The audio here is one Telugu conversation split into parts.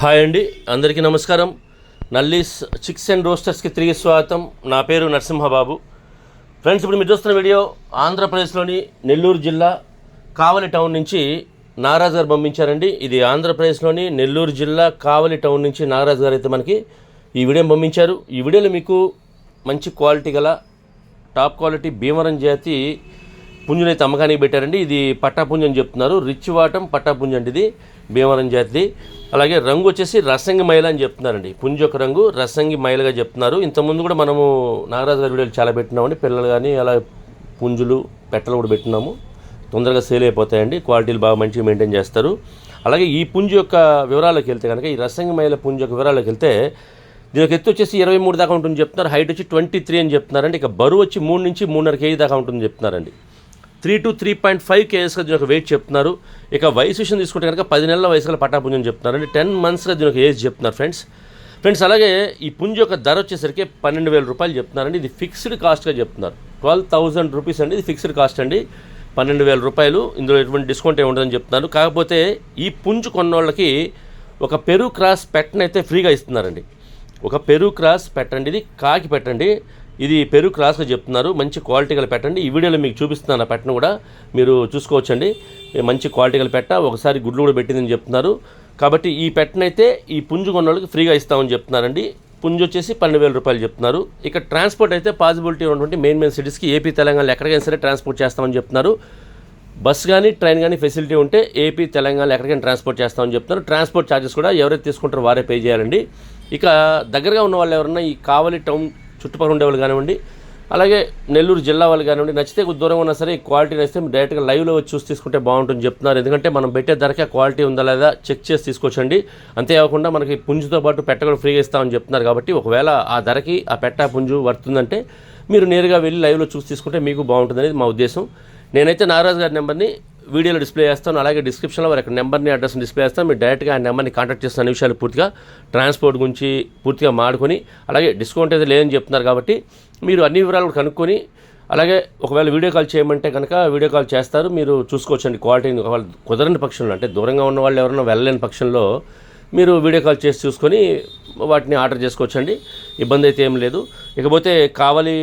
హాయ్ అండి అందరికీ నమస్కారం. నల్లీస్ చిక్స్ అండ్ రోస్టర్స్కి తిరిగి స్వాగతం. నా పేరు నరసింహబాబు. ఫ్రెండ్స్ ఇప్పుడు మీరు చూస్తున్న వీడియో ఆంధ్రప్రదేశ్లోని నెల్లూరు జిల్లా కావలి టౌన్ నుంచి నాగరాజ్ గారు పంపించారండి. ఇది ఆంధ్రప్రదేశ్లోని నెల్లూరు జిల్లా కావలి టౌన్ నుంచి నాగరాజ్ గారు అయితే మనకి ఈ వీడియోని పంపించారు. ఈ వీడియోలో మీకు మంచి క్వాలిటీ గల టాప్ క్వాలిటీ భీమరం జాతి పుంజుని అయితే అమ్మకానికి పెట్టారండి. ఇది పట్టాపుంజం అని చెప్తున్నారు. రిచ్ వాటం పట్టాపుంజం అండి ఇది. భీమవరం జాతిది. అలాగే రంగు వచ్చేసి రసంగి మైల అని చెప్తున్నారండి. పుంజు యొక్క రంగు రసంగి మైలగా చెప్తున్నారు. ఇంతకుముందు కూడా మనము నాగరాజు గారి వీడియోలు చాలా పెట్టినామండి. పిల్లలు కానీ అలా పుంజులు పెట్టలు కూడా పెట్టినాము. తొందరగా సేల్ అయిపోతాయండి. క్వాలిటీలు బాగా మంచిగా మెయింటైన్ చేస్తారు. అలాగే ఈ పుంజు యొక్క వివరాలకు వెళ్తే కనుక ఈ రసంగి మైల పుంజు యొక్క వివరాలకు వెళ్తే దీని ఎత్తు వచ్చేసి ఇరవై మూడు దాకా ఉంటుంది చెప్తున్నారు. హైట్ వచ్చి ట్వంటీ త్రీ అని చెప్తున్నారండి. ఇక బరువు వచ్చి మూడు నుంచి మూడున్నర కేజీ దాకా ఉంటుంది చెప్తున్నారండి. Three to three point five కేఎస్గా దీని ఒక వెయిట్ చెప్తున్నారు. ఇక వయసు విషయం తీసుకుంటే కనుక పది నెలల వయసులో చెప్తున్నారు. అంటే టెన్ మంత్స్గా దీని ఒక ఏజ్ చెప్తున్నారు ఫ్రెండ్స్ ఫ్రెండ్స్ అలాగే ఈ పుంజు యొక్క ధర వచ్చేసరికి పన్నెండు వేల రూపాయలు చెప్తున్నారండి. ఇది ఫిక్స్డ్ కాస్ట్గా చెప్తున్నారు. ట్వెల్వ్ థౌసండ్ రూపీస్ అండి. ఇది ఫిక్స్డ్ కాస్ట్ అండి. పన్నెండు వేల రూపాయలు. ఇందులో ఎటువంటి డిస్కౌంట్ ఏమి ఉండదని చెప్తున్నారు. కాకపోతే ఈ పుంజు కొన్నోళ్ళకి ఒక పెరు క్రాస్ పెట్టని అయితే ఫ్రీగా ఇస్తున్నారండి. ఒక పెరు క్రాస్ పెట్టండి. ఇది కాకి పెట్టండి. ఇది పెరుగు క్రాస్గా చెప్తున్నారు. మంచి క్వాలిటీ గల పెట్టండి. ఈ వీడియోలో మీకు చూపిస్తున్నాను ఆ పెట్టను కూడా. మీరు చూసుకోవచ్చండి. మంచి క్వాలిటీ గల పెట్ట. ఒకసారి గుడ్లు కూడా పెట్టిందని చెప్తున్నారు. కాబట్టి ఈ పెట్టనైతే ఈ పుంజు కొన్నోళ్ళకి ఫ్రీగా ఇస్తామని చెప్తున్నారండి. పుంజు వచ్చేసి పన్నెండు వేల రూపాయలు చెప్తున్నారు. ఇక ట్రాన్స్పోర్ట్ అయితే పాసిబిలిటీ ఉన్నటువంటి మెయిన్ మెయిన్ సిటీస్కి ఏపీ తెలంగాణలో ఎక్కడికైనా సరే ట్రాన్స్పోర్ట్ చేస్తామని చెప్తున్నారు. బస్ కానీ ట్రైన్ కానీ ఫెసిలిటీ ఉంటే ఏపీ తెలంగాణలో ఎక్కడికైనా ట్రాన్స్పోర్ట్ చేస్తామని చెప్తున్నారు. ట్రాన్స్పోర్ట్ ఛార్జెస్ కూడా ఎవరైతే తీసుకుంటారో వారే పే చేయాలండి. ఇక దగ్గరగా ఉన్న వాళ్ళు ఎవరన్నా ఈ కావలి టౌన్ చుట్టుపక్కల ఉండేవాళ్ళు కానివ్వండి అలాగే నెల్లూరు జిల్లా వాళ్ళు కానివ్వండి నచ్చితే కొద్ది దూరం ఉన్నా సరే ఈ క్వాలిటీ నచ్చితే డైరెక్ట్గా లైవ్లో వచ్చి చూసి తీసుకుంటే బాగుంటుంది చెప్తున్నారు. ఎందుకంటే మనం పెట్టే ధరకే క్వాలిటీ ఉందా లేదా చెక్ చేసి తీసుకోవచ్చండి. అంతేకాకుండా మనకి పుంజుతో పాటు పెట్ట కూడా ఫ్రీగా ఇస్తామని చెప్తున్నారు కాబట్టి ఒకవేళ ఆ ధరకి ఆ పెట్ట పుంజు వర్తుందంటే మీరు నేరుగా వెళ్ళి లైవ్లో చూసి తీసుకుంటే మీకు బాగుంటుంది అనేది మా ఉద్దేశం. నేనైతే నాగరాజు గారి నెంబర్ని వీడియోలో డిస్ప్లే చేస్తాను. అలాగే డిస్క్రిప్షన్లో వారి యొక్క నెంబర్ని అడ్రస్ డిస్ప్లే చేస్తాను. మీరు డైరెక్ట్గా ఆ నెంబర్ని కాంటాక్ట్ చేస్తున్న విషయాలు పూర్తిగా ట్రాన్స్పోర్ట్ గురించి పూర్తిగా మాడుకొని అలాగే డిస్కౌంట్ అయితే లేదని చెప్తున్నారు కాబట్టి మీరు అన్ని వివరాలు కనుక్కొని అలాగే ఒకవేళ వీడియో కాల్ చేయమంటే కనుక వీడియో కాల్ చేస్తారు. మీరు చూసుకోవచ్చండి క్వాలిటీని ఒకవేళ కుదరని పక్షంలో అంటే దూరంగా ఉన్న వాళ్ళు ఎవరైనా వెళ్ళలేని పక్షంలో మీరు వీడియో కాల్ చేసి చూసుకొని వాటిని ఆర్డర్ చేసుకోవచ్చండి. ఇబ్బంది అయితే ఏం లేదు. ఇకపోతే కావలి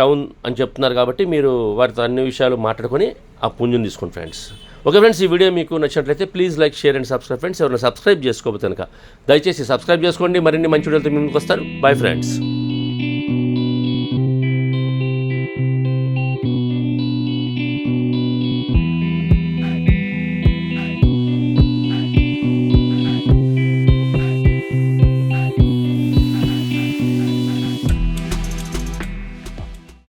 టౌన్ అని చెప్తున్నారు కాబట్టి మీరు వారితో అన్ని విషయాలు మాట్లాడుకొని ఆ పుంజుని తీసుకోండి ఫ్రెండ్స్ ఓకే ఫ్రెండ్స్ ఈ వీడియో మీకు నచ్చినట్లయితే please like share and subscribe friends ఎవరైనా సబ్స్క్రైబ్ చేసుకోబోతే కనుక దయచేసి సబ్స్క్రైబ్ చేసుకోండి. మరిన్ని మంచి వీడియోలతో ముందుకు వస్తారు బై ఫ్రెండ్స్